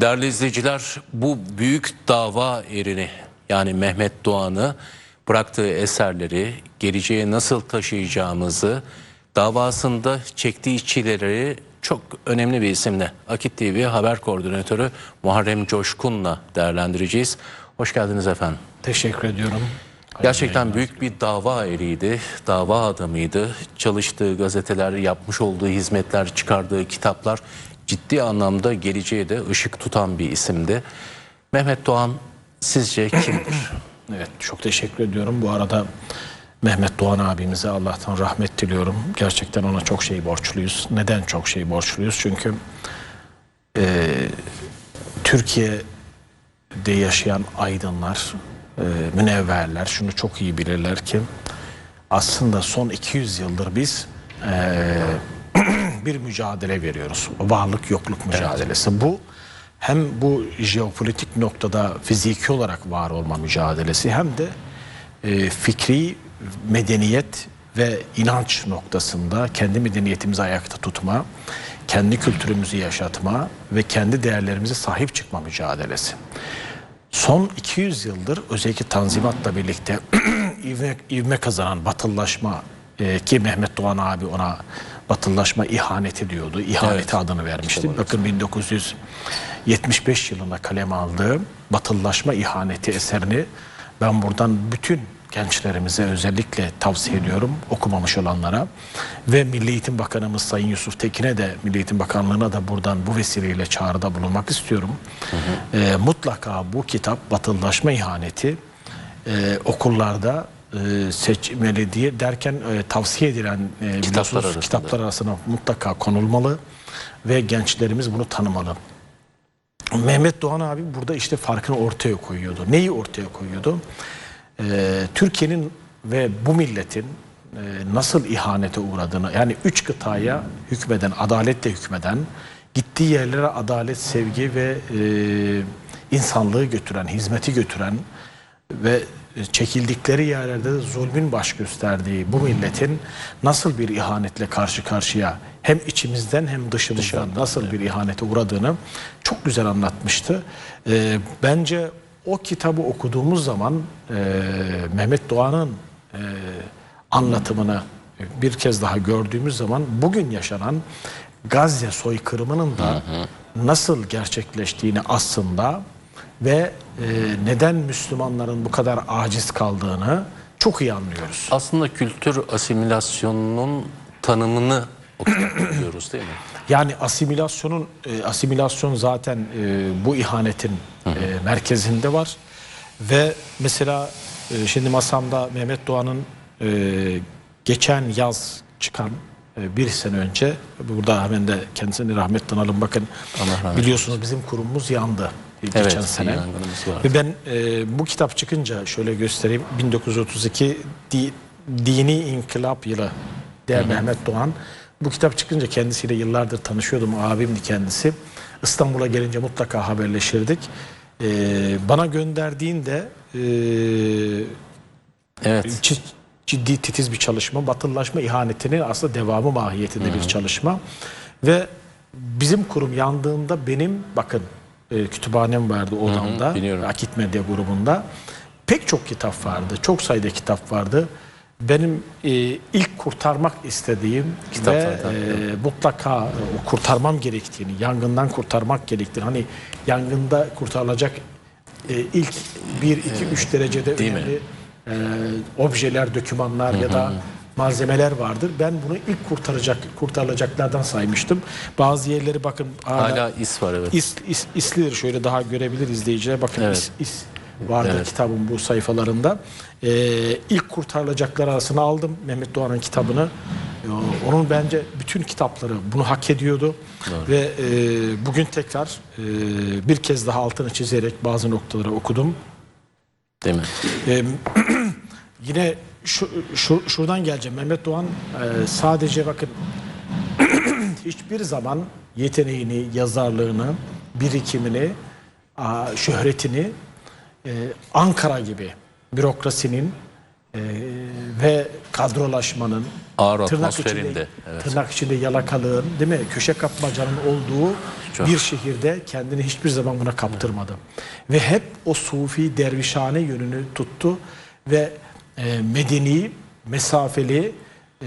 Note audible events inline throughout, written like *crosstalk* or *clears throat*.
Değerli izleyiciler bu büyük dava erini yani Mehmet Doğan'ı bıraktığı eserleri geleceğe nasıl taşıyacağımızı davasında çektiği çileleri çok önemli bir isimle Akit TV haber koordinatörü Muharrem Coşkun'la değerlendireceğiz. Hoş geldiniz efendim. Teşekkür ediyorum. Gerçekten büyük bir dava eriydi, dava adamıydı. Çalıştığı gazeteler, yapmış olduğu hizmetler, çıkardığı kitaplar ciddi anlamda geleceğe de ışık tutan bir isimdi. Mehmet Doğan sizce kimdir? *clears throat* Evet çok teşekkür ediyorum. Bu arada Mehmet Doğan abimize Allah'tan rahmet diliyorum. Gerçekten ona çok şey borçluyuz. Neden çok şey borçluyuz? Çünkü e, Türkiye'de yaşayan aydınlar, e, münevverler şunu çok iyi bilirler ki aslında son 200 yıldır biz e, bir mücadele veriyoruz. Varlık yokluk mücadelesi. Bu hem bu jeopolitik noktada fiziki olarak var olma mücadelesi hem de e, fikri medeniyet ve inanç noktasında kendi medeniyetimizi ayakta tutma, kendi kültürümüzü yaşatma ve kendi değerlerimize sahip çıkma mücadelesi. Son 200 yıldır özellikle Tanzimat'la birlikte *clears throat* ivme, ivme kazanan batıllaşma e, ki Mehmet Doğan abi ona batıllaşma ihaneti diyordu. İhaneti Evet. adını vermişti. Bakın 1975 yılında kalem aldığı batıllaşma ihaneti eserini ben buradan bütün gençlerimize özellikle tavsiye ediyorum okumamış olanlara ve Milli Eğitim Bakanımız Sayın Yusuf Tekin'e de Milli Eğitim Bakanlığı'na da buradan bu vesileyle çağrıda bulunmak istiyorum. Ee, mutlaka bu kitap Batıllaşma ihaneti e, okullarda e, seçmeli diye derken e, tavsiye edilen e, biliyorsunuz, arasında. kitaplar arasına mutlaka konulmalı ve gençlerimiz bunu tanımalı. Mehmet Doğan abi burada işte farkını ortaya koyuyordu. Neyi ortaya koyuyordu? Ee, Türkiye'nin ve bu milletin e, nasıl ihanete uğradığını yani üç kıtaya hükmeden, adaletle hükmeden, gittiği yerlere adalet, sevgi ve e, insanlığı götüren, hizmeti götüren ve çekildikleri yerlerde de zulmün baş gösterdiği bu milletin nasıl bir ihanetle karşı karşıya hem içimizden hem dışımızdan nasıl bir ihanete uğradığını çok güzel anlatmıştı. Ee, bence o kitabı okuduğumuz zaman e, Mehmet Doğan'ın e, anlatımını bir kez daha gördüğümüz zaman bugün yaşanan Gazze soykırımının da nasıl gerçekleştiğini aslında ve e, neden Müslümanların bu kadar aciz kaldığını çok iyi anlıyoruz. Aslında kültür asimilasyonunun tanımını o kitapta diyoruz değil mi? *clears throat* Yani asimilasyonun e, asimilasyon zaten e, bu ihanetin e, merkezinde var. Ve mesela e, şimdi masamda Mehmet Doğan'ın e, geçen yaz çıkan e, bir sene önce burada hemen de kendisini rahmetle analım bakın. Allah biliyorsunuz bizim kurumumuz yandı geçen Evet, sene. yangınımız vardı. Ve ben e, bu kitap çıkınca şöyle göstereyim 1932 di- dini inkılap yılı der Mehmet Doğan. Bu kitap çıkınca kendisiyle yıllardır tanışıyordum. Abimdi kendisi. İstanbul'a gelince mutlaka haberleşirdik. E, bana gönderdiğinde e, Evet. ciddi titiz bir çalışma. Batılılaşma ihanetinin aslında devamı mahiyetinde bir çalışma. Ve bizim kurum yandığında benim bakın e, kütüphanem vardı odamda. biliyorum. Akit Medya grubunda. Pek çok kitap vardı. Çok sayıda kitap vardı. Benim e, ilk kurtarmak istediğim Kitap ve zaten, e, mutlaka e, kurtarmam gerektiğini, yangından kurtarmak gerektiğini, hani yangında kurtarılacak e, ilk 1, 2, 3 derecede Değil mi? önemli e, objeler, dokümanlar ya da malzemeler vardır. Ben bunu ilk kurtaracak kurtarılacaklardan saymıştım. Bazı yerleri bakın hala, Hala is var evet. is, is, islidir. Şöyle daha görebilir izleyiciler. Bakın Evet. is, is vardı Evet. kitabın bu sayfalarında. Ee, ilk kurtarılacaklar arasına aldım Mehmet Doğan'ın kitabını. Ee, onun bence bütün kitapları bunu hak ediyordu. Ve e, bugün tekrar e, bir kez daha altını çizerek bazı noktaları okudum. Değil mi? Ee, *clears throat* yine şu, şu şuradan geleceğim. Mehmet Doğan e, sadece bakın *clears throat* hiçbir zaman yeteneğini, yazarlığını, birikimini, a, şöhretini e, Ankara gibi bürokrasinin e, ve kadrolaşmanın Ağır tırnak içinde, evet. tırnak içinde yalakalığın değil mi köşe kapmacanın olduğu Çok. bir şehirde kendini hiçbir zaman buna kaptırmadı. Ve hep o sufi dervişhane yönünü tuttu ve e, medeni, mesafeli e,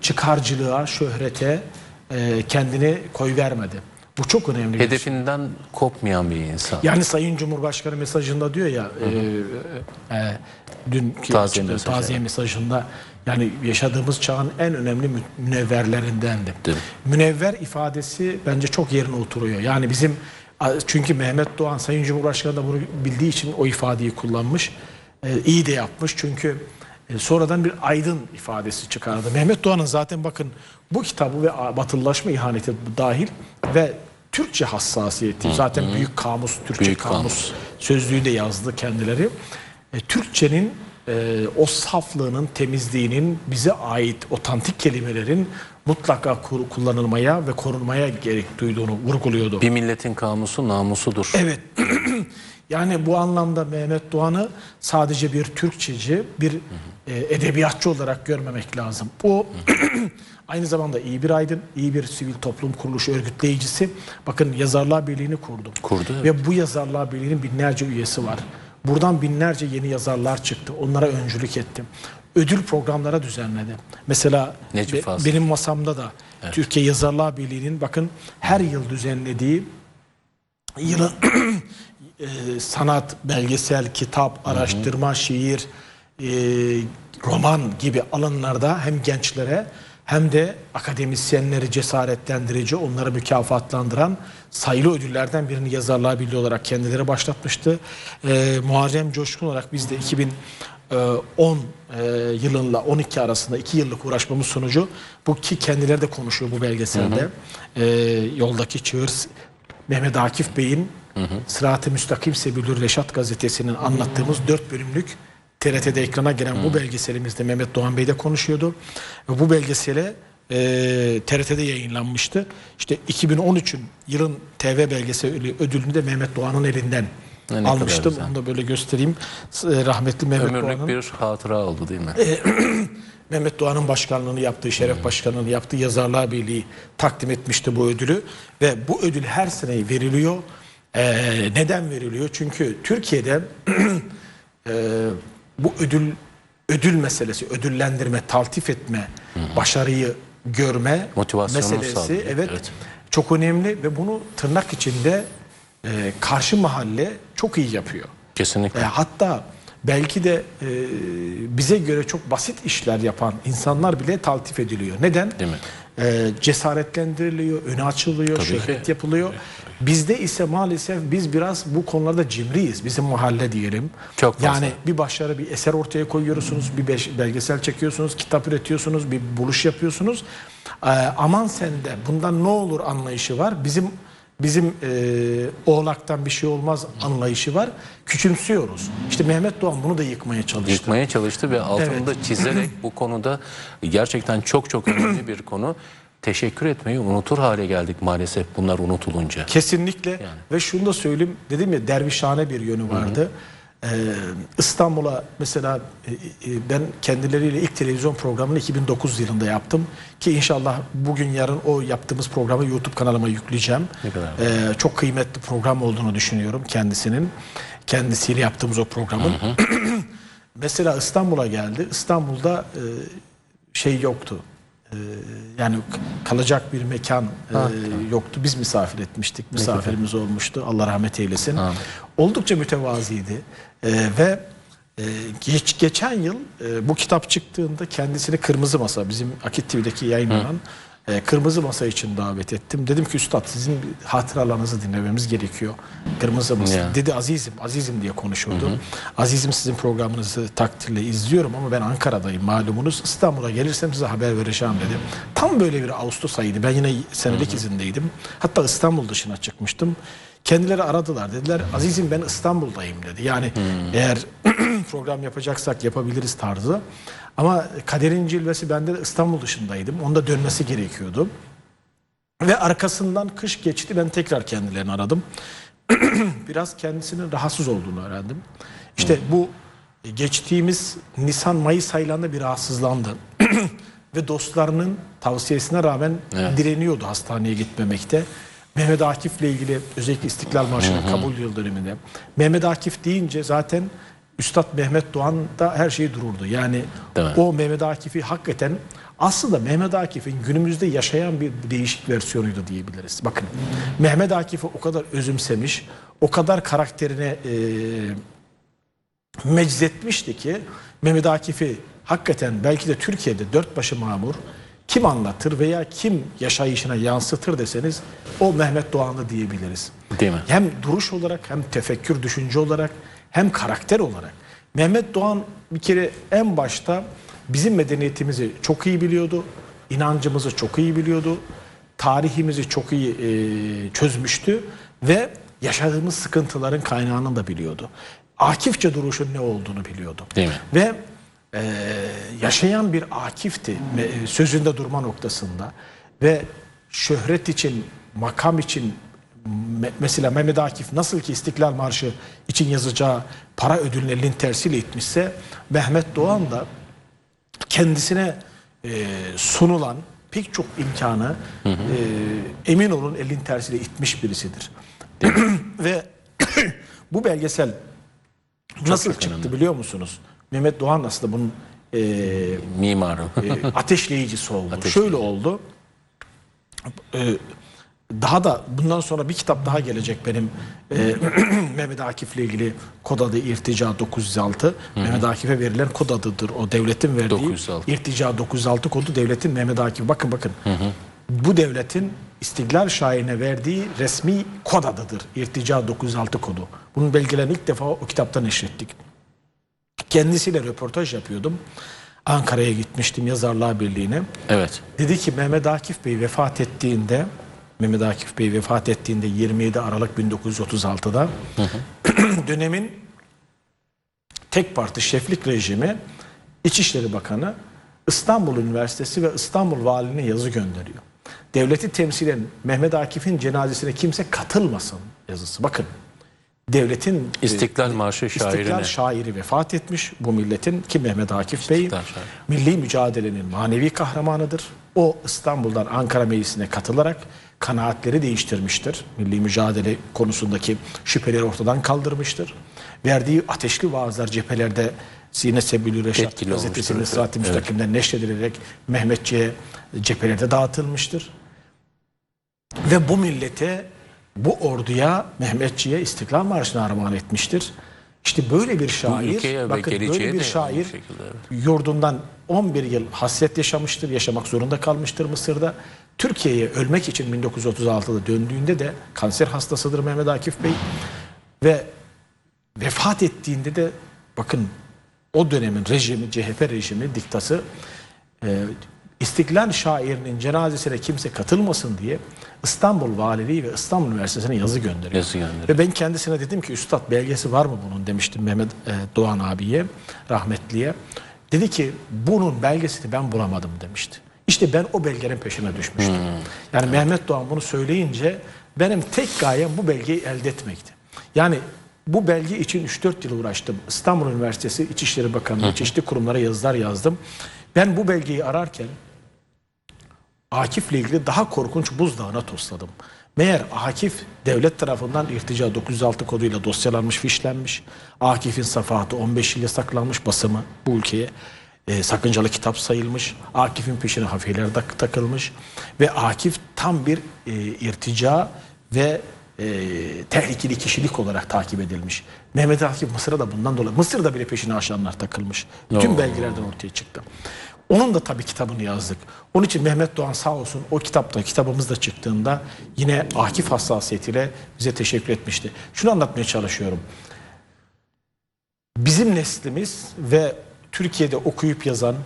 çıkarcılığa, şöhrete e, kendini koy vermedi. Bu çok önemli. bir şey. Hedefinden kopmayan bir insan. Yani Sayın Cumhurbaşkanı mesajında diyor ya e, e, dünkü Taziye mesajı, taziye mesajında yani yaşadığımız çağın en önemli mü- münevverlerindendi. Değil? Münevver ifadesi bence çok yerine oturuyor. Yani bizim çünkü Mehmet Doğan Sayın Cumhurbaşkanı da bunu bildiği için o ifadeyi kullanmış. E, iyi de yapmış çünkü e, sonradan bir aydın ifadesi çıkardı. Mehmet Doğan'ın zaten bakın bu kitabı ve batılılaşma ihaneti dahil ve Türkçe hassasiyeti zaten büyük kamus, Türkçe Büyük kamus, kamus. sözlüğü de yazdı kendileri. E, Türkçenin e, o saflığının, temizliğinin bize ait otantik kelimelerin mutlaka kur- kullanılmaya ve korunmaya gerek duyduğunu vurguluyordu. Bir milletin kamusu namusudur. Evet. *clears throat* yani bu anlamda Mehmet Doğan'ı sadece bir Türkçeci, bir e, edebiyatçı olarak görmemek lazım. O *clears throat* aynı zamanda iyi bir aydın, iyi bir sivil toplum kuruluşu örgütleyicisi. Bakın Yazarlar Birliği'ni kurdu. Kurdu, evet. Ve bu Yazarlar Birliği'nin binlerce üyesi var. Buradan binlerce yeni yazarlar çıktı. Onlara öncülük etti. Ödül programlara düzenledi. Mesela be- benim masamda da Türkiye Yazarlar Birliği'nin bakın her yıl düzenlediği *clears throat* yılın *clears throat* e, sanat, belgesel, kitap, araştırma, şiir, e, roman gibi alanlarda hem gençlere hem de akademisyenleri cesaretlendirici, onları mükafatlandıran sayılı ödüllerden birini Yazarlar Birliği olarak kendileri başlatmıştı. E, Muharrem Coşkun olarak biz de 2010 e, yılınla 12 arasında 2 yıllık uğraşmamız sonucu bu ki kendileri de konuşuyor bu belgeselde. E, yoldaki çığır Mehmet Akif Bey'in Sırat-ı Müstakim Sebilür Reşat gazetesinin anlattığımız dört bölümlük TRT'de ekrana gelen bu belgeselimizde Mehmet Doğan Bey de konuşuyordu. Ve bu belgesele e, TRT'de yayınlanmıştı. İşte 2013'ün yılın TV belgeseli ödülünü de Mehmet Doğan'ın elinden Ne almıştım. Onu da böyle göstereyim. E, Rahmetli Mehmet Ömürlük Doğan'ın bir hatıra oldu değil mi? *clears throat* *clears throat* Mehmet Doğan'ın başkanlığını yaptığı, şeref başkanlığını yaptığı Yazarlar Birliği takdim etmişti bu ödülü. Ve bu ödül her sene veriliyor. Ee, neden veriliyor? Çünkü Türkiye'de *clears throat* e, bu ödül ödül meselesi, ödüllendirme, taltif etme, başarıyı görme meselesi sağlıyor, evet, evet. çok önemli ve bunu tırnak içinde e, karşı mahalle çok iyi yapıyor. Kesinlikle. E, hatta belki de e, bize göre çok basit işler yapan insanlar bile taltif ediliyor. Neden? Değil mi? E, cesaretlendiriliyor, öne açılıyor, Tabii şöhret ki. yapılıyor. Bizde ise maalesef biz biraz bu konularda cimriyiz. Bizim mahalle diyelim. Çok fazla. Yani bir başarı, bir eser ortaya koyuyorsunuz, bir belgesel çekiyorsunuz, kitap üretiyorsunuz, bir buluş yapıyorsunuz. E, aman sende bundan ne olur anlayışı var. Bizim bizim e, oğlaktan bir şey olmaz anlayışı var. Küçümsüyoruz. İşte Mehmet Doğan bunu da yıkmaya çalıştı. Yıkmaya çalıştı ve altında çizerek bu konuda gerçekten çok çok önemli bir konu. Teşekkür etmeyi unutur hale geldik maalesef bunlar unutulunca. Kesinlikle ve şunu da söyleyeyim dedim ya dervişhane bir yönü vardı. Ee, İstanbul'a mesela e, e, ben kendileriyle ilk televizyon programını 2009 yılında yaptım ki inşallah bugün yarın o yaptığımız programı YouTube kanalıma yükleyeceğim. Ne kadar Ee, çok kıymetli program olduğunu düşünüyorum kendisinin. Kendisiyle yaptığımız o programın. *clears throat* mesela İstanbul'a geldi. İstanbul'da e, şey yoktu. Ee, yani kalacak bir mekan e, yoktu. Biz misafir etmiştik. Misafirimiz olmuştu. Allah rahmet eylesin. Oldukça mütevaziydi. Ee, ve e, geç, geçen yıl e, bu kitap çıktığında kendisini Kırmızı Masa bizim Akit TV'deki yayınlanan e, Kırmızı Masa için davet ettim. Dedim ki Üstad sizin hatıralarınızı dinlememiz gerekiyor. Kırmızı Masa. Ya. Dedi azizim, azizim diye konuşuyordu. Azizim sizin programınızı takdirle izliyorum ama ben Ankara'dayım malumunuz. İstanbul'a gelirsem size haber vereceğim dedi. Tam böyle bir Ağustos ayıydı. Ben yine senelik izindeydim. Hatta İstanbul dışına çıkmıştım. Kendileri aradılar. Dediler azizim ben İstanbul'dayım dedi. Yani eğer *clears throat* program yapacaksak yapabiliriz tarzı. Ama kaderin cilvesi bende de İstanbul dışındaydım. Onda dönmesi gerekiyordu. Ve arkasından kış geçti ben tekrar kendilerini aradım. *clears throat* Biraz kendisinin rahatsız olduğunu öğrendim. İşte bu e, geçtiğimiz Nisan-Mayıs aylarında bir rahatsızlandı. *clears throat* Ve dostlarının tavsiyesine rağmen Evet. direniyordu hastaneye gitmemekte. Mehmet Akif'le ilgili özellikle İstiklal Marşı'nın kabul yıl döneminde. Mehmet Akif deyince zaten Üstad Mehmet Doğan da her şey dururdu. Yani o Mehmet Akif'i hakikaten aslında Mehmet Akif'in günümüzde yaşayan bir değişik versiyonuydu diyebiliriz. Bakın Mehmet Akif'i o kadar özümsemiş, o kadar karakterine e, meczetmişti ki Mehmet Akif'i hakikaten belki de Türkiye'de dört başı mamur kim anlatır veya kim yaşayışına yansıtır deseniz o Mehmet Doğan'ı diyebiliriz. Değil mi? Hem duruş olarak hem tefekkür düşünce olarak hem karakter olarak. Mehmet Doğan bir kere en başta bizim medeniyetimizi çok iyi biliyordu. inancımızı çok iyi biliyordu. Tarihimizi çok iyi e, çözmüştü ve yaşadığımız sıkıntıların kaynağını da biliyordu. Akifçe duruşun ne olduğunu biliyordu. Değil mi? Ve e, yaşayan bir Akif'ti me- sözünde durma noktasında ve şöhret için, makam için me- mesela Mehmet Akif nasıl ki İstiklal Marşı için yazacağı para ödülünü elin tersiyle itmişse Mehmet Doğan da kendisine e, sunulan pek çok imkanı e, emin olun elin tersiyle itmiş birisidir. *clears throat* Ve *clears throat* bu belgesel nasıl çok çıktı önemli. biliyor musunuz? Mehmet Doğan aslında bunun e, Mimarı. e, *laughs* ateşleyicisi oldu. Ateşleyici. Şöyle oldu. E, daha da bundan sonra bir kitap daha gelecek benim e, *clears throat* Mehmet Akif'le ilgili kod adı İrtica 906. Mehmet Akif'e verilen kod adıdır. O devletin verdiği 906. İrtica 906 kodu devletin Mehmet Akif. Bakın bakın. Bu devletin İstiklal şairine verdiği resmi kod adıdır. İrtica 906 kodu. Bunun belgelerini ilk defa o kitapta neşrettik. Kendisiyle röportaj yapıyordum. Ankara'ya gitmiştim Yazarlar Birliği'ne. Evet. Dedi ki Mehmet Akif Bey vefat ettiğinde Mehmet Akif Bey vefat ettiğinde 27 Aralık 1936'da *clears throat* dönemin tek parti şeflik rejimi İçişleri Bakanı İstanbul Üniversitesi ve İstanbul Valiliğine yazı gönderiyor. Devleti temsilen Mehmet Akif'in cenazesine kimse katılmasın yazısı. Bakın devletin e, İstiklal Marşı şairine. İstiklal şairi vefat etmiş bu milletin ki Mehmet Akif Bey milli mücadelenin manevi kahramanıdır. O İstanbul'dan Ankara Meclisi'ne katılarak kanaatleri değiştirmiştir. Milli mücadele konusundaki şüpheleri ortadan kaldırmıştır. Verdiği ateşli vaazlar cephelerde Sine Sebilü Reşat gazetesinin. Sırat-ı Evet. Müstakim'den neşredilerek Mehmetçiğe cephelerde dağıtılmıştır. Ve bu millete, bu orduya, Mehmetçiğe İstiklal Marşı'nı armağan etmiştir. İşte böyle bir şair, bakın böyle bir şair şekilde, yurdundan 11 yıl hasret yaşamıştır, yaşamak zorunda kalmıştır Mısır'da. Türkiye'ye ölmek için 1936'da döndüğünde de kanser hastasıdır Mehmet Akif Bey. Ve vefat ettiğinde de bakın o dönemin rejimi, CHP rejimi, diktası e, İstiklal şairinin cenazesine kimse katılmasın diye İstanbul Valiliği ve İstanbul Üniversitesi'ne yazı gönderiyor. Yazı gönderiyor. Ve ben kendisine dedim ki üstad belgesi var mı bunun demiştim Mehmet e, Doğan abiye, rahmetliye. Dedi ki bunun belgesini ben bulamadım demişti. İşte ben o belgenin peşine düşmüştüm. Yani Mehmet Doğan bunu söyleyince benim tek gayem bu belgeyi elde etmekti. Yani bu belge için 3-4 yıl uğraştım. İstanbul Üniversitesi İçişleri Bakanlığı çeşitli kurumlara yazılar yazdım. Ben bu belgeyi ararken Akif'le ilgili daha korkunç buzdağına tosladım. Meğer Akif devlet tarafından irtica 906 koduyla dosyalanmış, fişlenmiş. Akif'in safahatı 15 yıl yasaklanmış basımı bu ülkeye. e, sakıncalı kitap sayılmış. Akif'in peşine hafiyeler tak- takılmış. Ve Akif tam bir e, irtica ve e, tehlikeli kişilik olarak takip edilmiş. Mehmet Akif Mısır'a da bundan dolayı Mısır'da bile peşine aşanlar takılmış. Tüm Oo. belgelerden ortaya çıktı. Onun da tabii kitabını yazdık. Onun için Mehmet Doğan sağ olsun o kitapta, kitabımız da çıktığında yine Akif hassasiyetiyle bize teşekkür etmişti. Şunu anlatmaya çalışıyorum. Bizim neslimiz ve Türkiye'de okuyup yazan,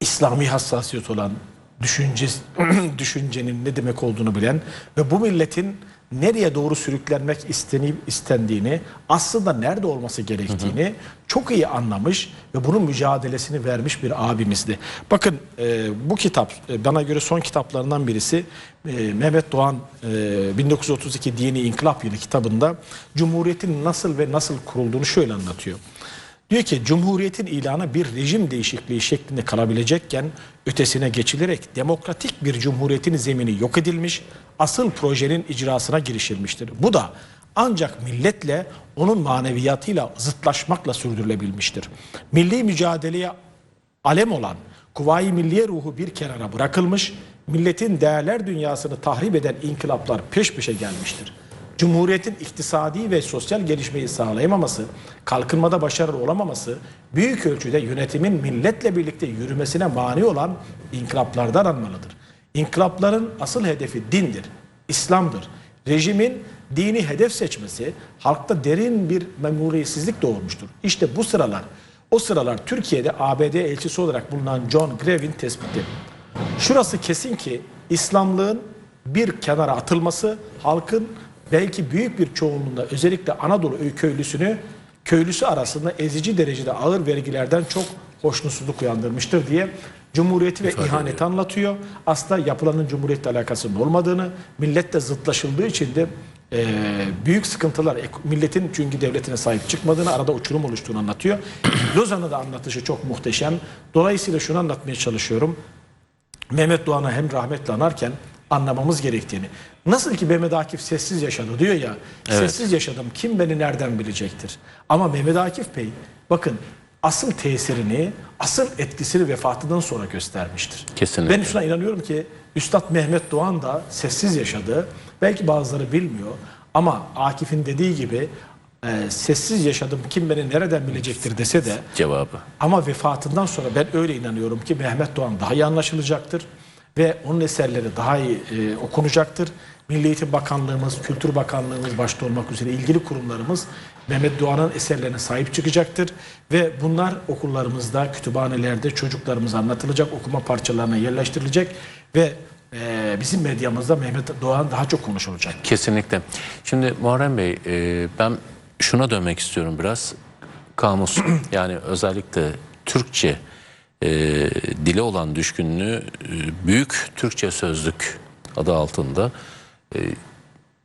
İslami hassasiyet olan, düşünce, *clears throat* düşüncenin ne demek olduğunu bilen ve bu milletin nereye doğru sürüklenmek istenip istendiğini, aslında nerede olması gerektiğini çok iyi anlamış ve bunun mücadelesini vermiş bir abimizdi. Bakın e, bu kitap e, bana göre son kitaplarından birisi e, Mehmet Doğan e, 1932 Dini İnkılap Yılı kitabında Cumhuriyet'in nasıl ve nasıl kurulduğunu şöyle anlatıyor. Diyor ki Cumhuriyetin ilanı bir rejim değişikliği şeklinde kalabilecekken ötesine geçilerek demokratik bir cumhuriyetin zemini yok edilmiş, asıl projenin icrasına girişilmiştir. Bu da ancak milletle onun maneviyatıyla zıtlaşmakla sürdürülebilmiştir. Milli mücadeleye alem olan Kuvayi Milliye ruhu bir kenara bırakılmış, milletin değerler dünyasını tahrip eden inkılaplar peş peşe gelmiştir. Cumhuriyetin iktisadi ve sosyal gelişmeyi sağlayamaması, kalkınmada başarılı olamaması, büyük ölçüde yönetimin milletle birlikte yürümesine mani olan inkılaplardan anmalıdır. İnkılapların asıl hedefi dindir, İslam'dır. Rejimin dini hedef seçmesi halkta derin bir memuriyetsizlik doğurmuştur. İşte bu sıralar, o sıralar Türkiye'de ABD elçisi olarak bulunan John Grevin tespiti. Şurası kesin ki İslamlığın bir kenara atılması halkın belki büyük bir çoğunluğunda özellikle Anadolu köylüsünü köylüsü arasında ezici derecede ağır vergilerden çok hoşnutsuzluk uyandırmıştır diye Cumhuriyeti ve ihaneti anlatıyor. Aslında yapılanın Cumhuriyetle alakasının olmadığını, milletle zıtlaşıldığı için de e, büyük sıkıntılar, milletin çünkü devletine sahip çıkmadığını, arada uçurum oluştuğunu anlatıyor. *clears throat* Lozan'ı da anlatışı çok muhteşem. Dolayısıyla şunu anlatmaya çalışıyorum. Mehmet Doğan'ı hem rahmetle anarken anlamamız gerektiğini. Nasıl ki Mehmet Akif sessiz yaşadı diyor ya. Sessiz yaşadım kim beni nereden bilecektir. Ama Mehmet Akif Bey bakın asıl tesirini, asıl etkisini vefatından sonra göstermiştir. Kesinlikle. Ben şuna inanıyorum ki Üstad Mehmet Doğan da sessiz yaşadı. Belki bazıları bilmiyor ama Akif'in dediği gibi e, sessiz yaşadım kim beni nereden bilecektir dese de Cevabı. ama vefatından sonra ben öyle inanıyorum ki Mehmet Doğan daha iyi anlaşılacaktır ve onun eserleri daha iyi e, okunacaktır. Milli Eğitim Bakanlığımız, Kültür Bakanlığımız başta olmak üzere ilgili kurumlarımız Mehmet Doğan'ın eserlerine sahip çıkacaktır ve bunlar okullarımızda, kütüphanelerde çocuklarımıza anlatılacak, okuma parçalarına yerleştirilecek ve e, bizim medyamızda Mehmet Doğan daha çok konuşulacak. Kesinlikle. Şimdi Muharrem Bey e, ben şuna dönmek istiyorum biraz. Kamus *clears throat* yani özellikle Türkçe e, dile olan düşkünlüğü e, büyük Türkçe sözlük adı altında e,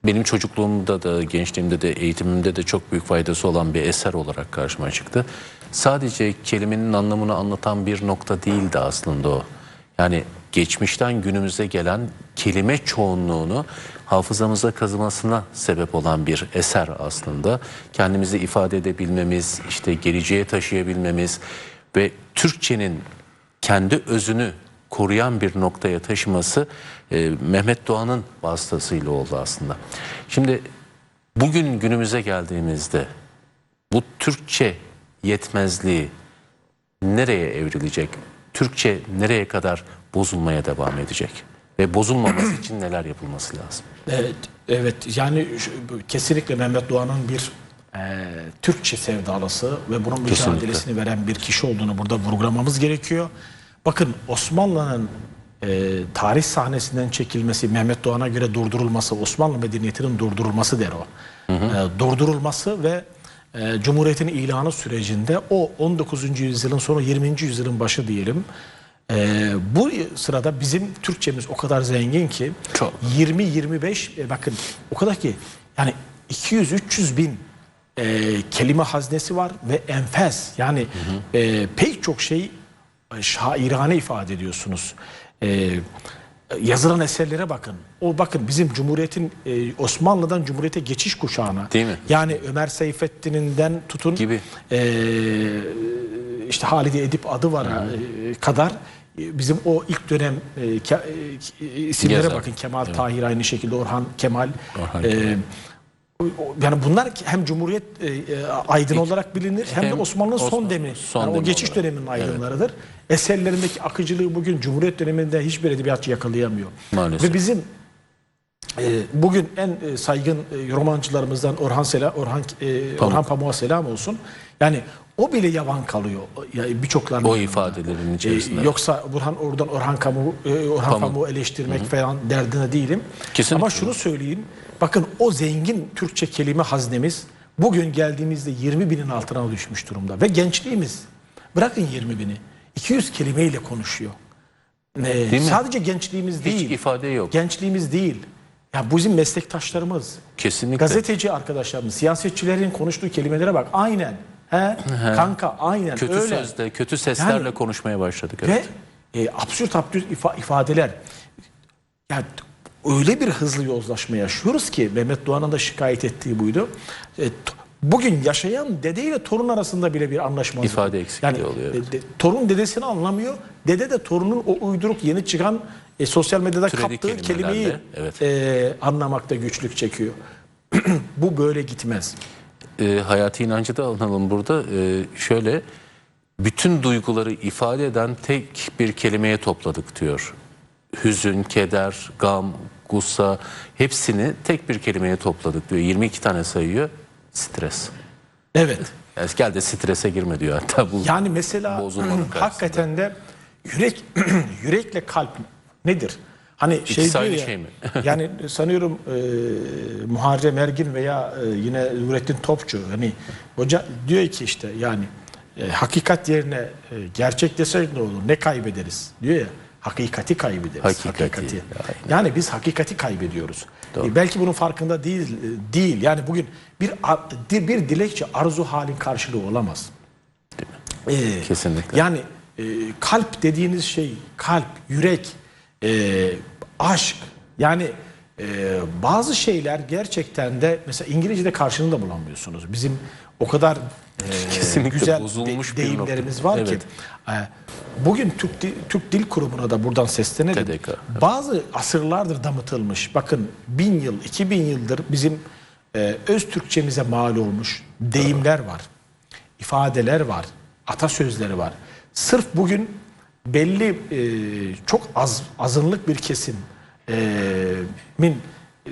benim çocukluğumda da gençliğimde de eğitimimde de çok büyük faydası olan bir eser olarak karşıma çıktı. Sadece kelimenin anlamını anlatan bir nokta değildi aslında o. Yani geçmişten günümüze gelen kelime çoğunluğunu hafızamıza kazımasına sebep olan bir eser aslında. Kendimizi ifade edebilmemiz, işte geleceğe taşıyabilmemiz ve Türkçenin kendi özünü koruyan bir noktaya taşıması e, Mehmet Doğan'ın vasıtasıyla oldu aslında. Şimdi bugün günümüze geldiğimizde bu Türkçe yetmezliği nereye evrilecek? Türkçe nereye kadar bozulmaya devam edecek? Ve bozulmaması için neler yapılması lazım? Evet, evet yani şu- kesinlikle Mehmet Doğan'ın bir e, Türkçe sevdalısı ve bunun mücadelesini veren bir kişi olduğunu burada vurgulamamız gerekiyor. Bakın Osmanlı'nın e, tarih sahnesinden çekilmesi, Mehmet Doğan'a göre durdurulması, Osmanlı medeniyetinin durdurulması der o. E, durdurulması ve e, Cumhuriyet'in ilanı sürecinde o 19. yüzyılın sonu 20. yüzyılın başı diyelim. e, bu sırada bizim Türkçemiz o kadar zengin ki Çok. 20-25 e, bakın o kadar ki yani 200-300 bin e, kelime haznesi var ve enfes yani e, pek çok şey e, şairane ifade ediyorsunuz. E, yazılan eserlere bakın. O bakın bizim Cumhuriyet'in e, Osmanlı'dan Cumhuriyet'e geçiş kuşağına. Değil mi? Yani Ömer Seyfettin'inden tutun Gibi. e, işte Halide Edip adı var e, kadar e, bizim o ilk dönem e, ke- e, isimlere Yazar. bakın Kemal Tahir aynı şekilde Orhan Kemal. Orhan e, Kemal. O- o- yani bunlar hem Cumhuriyet e, e, aydın olarak bilinir hem, de Hem Osmanlı'nın son Osman- demi. son yani o demi geçiş olarak. döneminin aydınlarıdır. Eserlerindeki akıcılığı bugün Cumhuriyet döneminde hiçbir edebiyatçı yakalayamıyor. Maalesef. Ve bizim bugün en e, saygın e, romancılarımızdan Orhan Sela Orhan e, Orhan Pamuk'a selam olsun. Yani o bile yavan kalıyor. Yani birçoklarının O ifadelerin içerisinde. Yoksa Burhan oradan Orhan Kamu Orhan Pamuk. Pamuk'u eleştirmek falan derdine değilim. Kesinlikle. Ama şunu söyleyeyim. Bakın o zengin Türkçe kelime haznemiz bugün geldiğimizde 20 binin altına düşmüş durumda. Ve gençliğimiz bırakın 20 bini 200 kelimeyle konuşuyor. Ee, Değil mi? sadece gençliğimiz Hiç değil. ifade yok. Gençliğimiz değil. Ya bu bizim meslektaşlarımız. Kesinlikle. Gazeteci arkadaşlarımız, siyasetçilerin konuştuğu kelimelere bak. Aynen. He? Kanka aynen Kötü öyle. sözle, kötü seslerle Yani- konuşmaya başladık. Evet. Ve e, absürt absürt ifa- ifadeler. Yani öyle bir hızlı yozlaşma yaşıyoruz ki Mehmet Doğan'ın da şikayet ettiği buydu. E, bugün yaşayan dede ile torun arasında bile bir anlaşmazlık. İfade eksikliği oluyor, evet. de- torun dedesini anlamıyor. Dede de torunun o uyduruk yeni çıkan e, sosyal medyada Türedik kaptığı kelimeyi evet. e, anlamakta güçlük çekiyor. *clears throat* Bu böyle gitmez. e, hayati inancı da alalım burada. E, şöyle bütün duyguları ifade eden tek bir kelimeye topladık diyor. Hüzün, keder, gam, gussa hepsini tek bir kelimeye topladık diyor. 22 tane sayıyor. Stres. Evet. Yani gel de strese girme diyor hatta bu. Yani mesela *clears throat* hakikaten de yürek *clears throat* yürekle kalp nedir? Hani şey İkisi diyor aynı ya, şey mi? *laughs* yani sanıyorum e, Muharrem Ergin veya e, yine Nurettin Topçu hani hoca diyor ki işte yani e, hakikat yerine e, gerçek desek ne olur? Ne kaybederiz? Diyor ya. Hakikati kaybederiz. Hakikati, Yani biz hakikati kaybediyoruz. E, belki bunun farkında değil e, değil. Yani bugün bir bir dilekçe arzu halin karşılığı olamaz. Ee, Kesinlikle. Yani e, kalp dediğiniz şey kalp, yürek, e, aşk. Yani e, bazı şeyler gerçekten de mesela İngilizce'de karşılığını da bulamıyorsunuz. Bizim o kadar e, güzel bozulmuş de- deyimlerimiz var Evet. ki e, bugün Türk Dil, Türk Dil Kurumu'na da buradan seslenelim. TDK. Bazı asırlardır damıtılmış. Bakın bin yıl, iki bin yıldır bizim e, öz Türkçemize mal olmuş deyimler var. ifadeler var. Atasözleri var. Sırf bugün belli e, çok az azınlık bir kesim e, min e,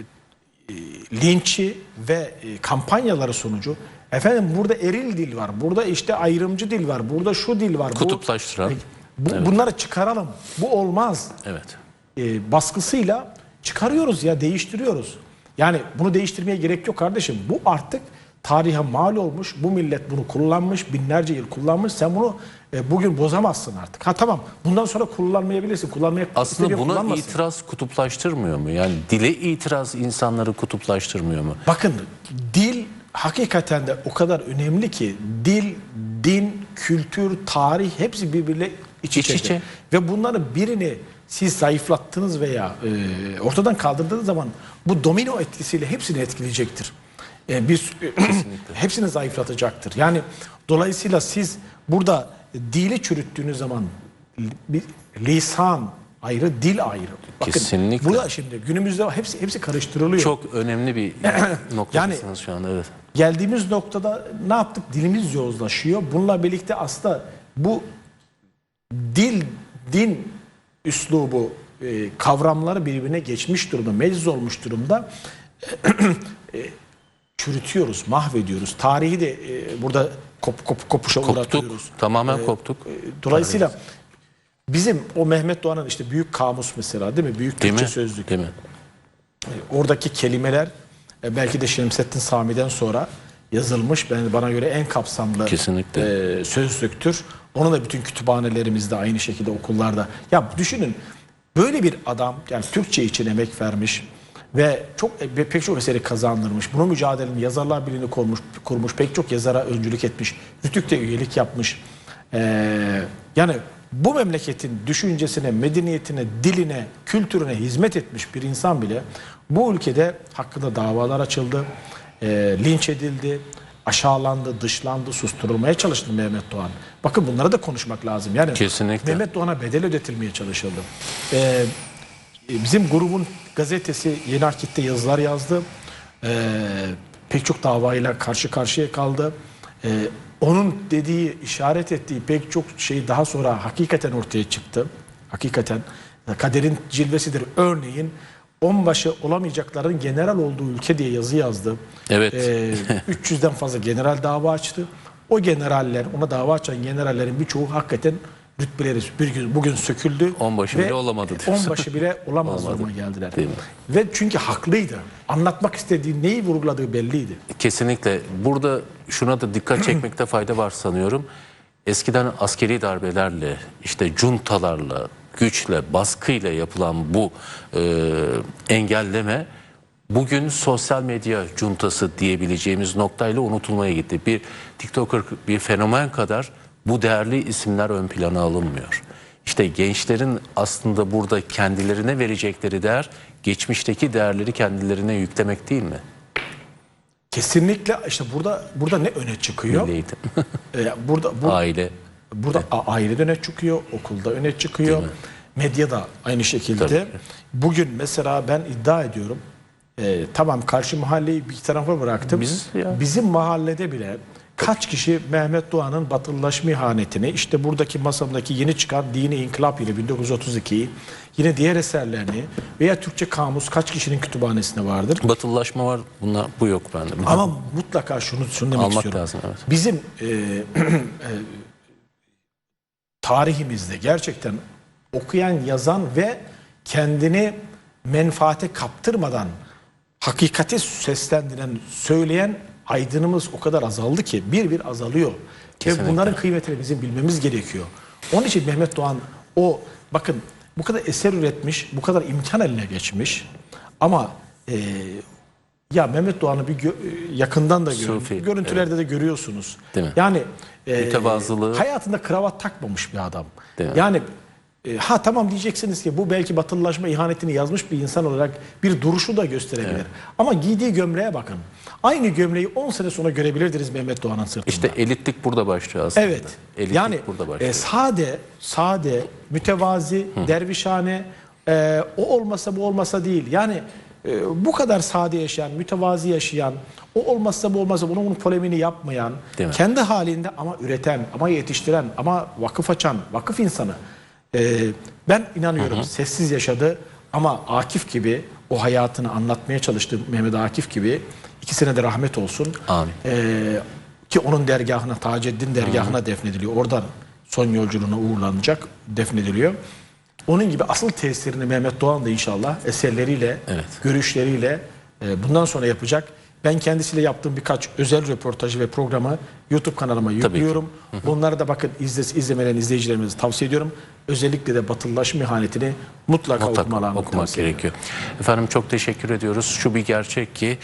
linçi ve e, kampanyaları sonucu efendim burada eril dil var. Burada işte ayrımcı dil var. Burada şu dil var. bu- Kutuplaştıran. bu, Bunları çıkaralım. Bu olmaz Evet. e, baskısıyla çıkarıyoruz ya değiştiriyoruz. Yani bunu değiştirmeye gerek yok kardeşim. Bu artık tarihe mal olmuş. Bu millet bunu kullanmış. Binlerce yıl kullanmış. Sen bunu e, bugün bozamazsın artık. Ha tamam bundan sonra kullanmayabilirsin. Kullanmaya Aslında buna itiraz kutuplaştırmıyor mu? Yani dile itiraz insanları kutuplaştırmıyor mu? Bakın dil hakikaten de o kadar önemli ki dil, din, kültür, tarih hepsi birbiriyle iç İç içe. içe. Ve bunların birini siz zayıflattınız veya e, ortadan kaldırdığınız zaman bu domino etkisiyle hepsini etkileyecektir. E, bir *clears throat* hepsini zayıflatacaktır. Yani dolayısıyla siz burada dili çürüttüğünüz zaman bir lisan ayrı, dil ayrı. Bakın Kesinlikle. burada şimdi günümüzde hepsi hepsi karıştırılıyor. Çok önemli bir *clears throat* noktasınız şu anda evet. geldiğimiz noktada ne yaptık? Dilimiz yozlaşıyor. Bununla birlikte aslında bu dil, din üslubu e, kavramları birbirine geçmiş durumda, mecz olmuş durumda. *clears throat* E, çürütüyoruz, mahvediyoruz. Tarihi de e, burada kop, kop, kopuşa Koptuk. uğratıyoruz. Tamamen koptuk. E, Dolayısıyla bizim o Mehmet Doğan'ın işte büyük kamus mesela değil mi? Büyük Değil Türkçe mi? sözlük. Değil mi? Oradaki kelimeler e, belki de Şemsettin Sami'den sonra yazılmış. Ben bana göre en kapsamlı Kesinlikle. e, sözlüktür. Onu da bütün kütüphanelerimizde aynı şekilde okullarda. Ya düşünün böyle bir adam yani Türkçe için emek vermiş ve çok e, pek çok eseri kazandırmış. Bunu mücadelenin yazarlar birliğini kurmuş, kurmuş pek çok yazara öncülük etmiş. Rütük'te üyelik yapmış. Ee, yani bu memleketin düşüncesine, medeniyetine, diline, kültürüne hizmet etmiş bir insan bile bu ülkede hakkında davalar açıldı, e, linç edildi, aşağılandı, dışlandı, susturulmaya çalıştı Mehmet Doğan. Bakın bunlara da konuşmak lazım. Yani Kesinlikle. Mehmet Doğan'a bedel ödetilmeye çalışıldı. Ee, bizim grubun gazetesi Yeni Akit'te yazılar yazdı. Ee, pek çok davayla karşı karşıya kaldı. Ee, onun dediği, işaret ettiği pek çok şey daha sonra hakikaten ortaya çıktı. Hakikaten kaderin cilvesidir. Örneğin onbaşı olamayacakların general olduğu ülke diye yazı yazdı. Evet. Ee, 300'den fazla general dava açtı. O generaller, ona dava açan generallerin birçoğu hakikaten rütbeleri bir gün bugün söküldü. Onbaşı bile olamadı diyorsun. Onbaşı bile *laughs* olamaz Olmadı. duruma geldiler. Değil mi? Ve çünkü haklıydı. Anlatmak istediği neyi vurguladığı belliydi. Kesinlikle. Burada şuna da dikkat çekmekte *clears throat* fayda var sanıyorum. Eskiden askeri darbelerle, işte cuntalarla, güçle, baskıyla yapılan bu e, engelleme bugün sosyal medya cuntası diyebileceğimiz noktayla unutulmaya gitti. Bir TikToker bir fenomen kadar bu değerli isimler ön plana alınmıyor. İşte gençlerin aslında burada kendilerine verecekleri değer geçmişteki değerleri kendilerine yüklemek değil mi? Kesinlikle işte burada burada ne öne çıkıyor? Milli eğitim, Ee, *laughs* burada bu, aile. burada a- ailede öne çıkıyor, okulda öne çıkıyor. Medyada aynı şekilde. Tabii. Bugün mesela ben iddia ediyorum. e, tamam karşı mahalleyi bir tarafa bıraktım. Biz ya. Bizim mahallede bile kaç kişi Mehmet Doğan'ın batılılaşma ihanetini işte buradaki masamdaki yeni çıkan Dini İnkılap ile 1932'yi yine diğer eserlerini veya Türkçe kamus kaç kişinin kütüphanesinde vardır? Batılılaşma var. Bunlar bu yok bende. Ama mutlaka şunu, şunu demek Almak istiyorum. lazım, evet. Bizim e, *clears throat* e, tarihimizde gerçekten okuyan, yazan ve kendini menfaate kaptırmadan hakikati seslendiren, söyleyen aydınımız o kadar azaldı ki bir bir azalıyor. Kesinlikle. Ve bunların kıymetini bizim bilmemiz gerekiyor. Onun için Mehmet Doğan o bakın bu kadar eser üretmiş, bu kadar imkan eline geçmiş ama e, ya Mehmet Doğan'ı bir gö- yakından da görün. Görüntülerde de görüyorsunuz. Değil mi? Yani e, hayatında kravat takmamış bir adam. Değil mi? Yani e, ha tamam diyeceksiniz ki bu belki batılılaşma ihanetini yazmış bir insan olarak bir duruşu da gösterebilir. Ama giydiği gömleğe bakın. Aynı gömleği 10 sene sonra görebilirdiniz Mehmet Doğan'ın sırtında. İşte elitlik burada başlıyor aslında. Evet. Elitlik yani burada başlıyor. e, sade, sade, mütevazi, dervişhane e, o olmasa bu olmasa değil. Yani e, bu kadar sade yaşayan, mütevazi yaşayan, o olmazsa bu olmazsa bunun, bunun polemini yapmayan, kendi halinde ama üreten, ama yetiştiren, ama vakıf açan, vakıf insanı. E, ben inanıyorum sessiz yaşadı ama Akif gibi o hayatını anlatmaya çalıştı Mehmet Akif gibi ikisine de rahmet olsun. Amin. Ee, ki onun dergahına, Taceddin dergahına defnediliyor. Oradan son yolculuğuna uğurlanacak, defnediliyor. Onun gibi asıl tesirini Mehmet Doğan da inşallah eserleriyle, Evet. görüşleriyle e, bundan sonra yapacak. Ben kendisiyle yaptığım birkaç özel röportajı ve programı YouTube kanalıma yüklüyorum. Bunları da bakın izle, izlemelerini izleyicilerimize tavsiye ediyorum. Özellikle de batılılaşma ihanetini mutlaka, Mutlaka okumalarını okumak tavsiye ediyorum. gerekiyor. Efendim çok teşekkür ediyoruz. Şu bir gerçek ki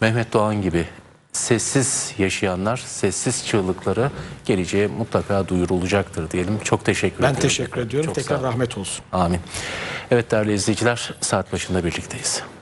Mehmet Doğan gibi sessiz yaşayanlar, sessiz çığlıkları geleceğe mutlaka duyurulacaktır diyelim. Çok teşekkür Ben ediyorum. teşekkür ediyorum. Çok Tekrar rahmet olsun. Amin. Evet değerli izleyiciler saat başında birlikteyiz.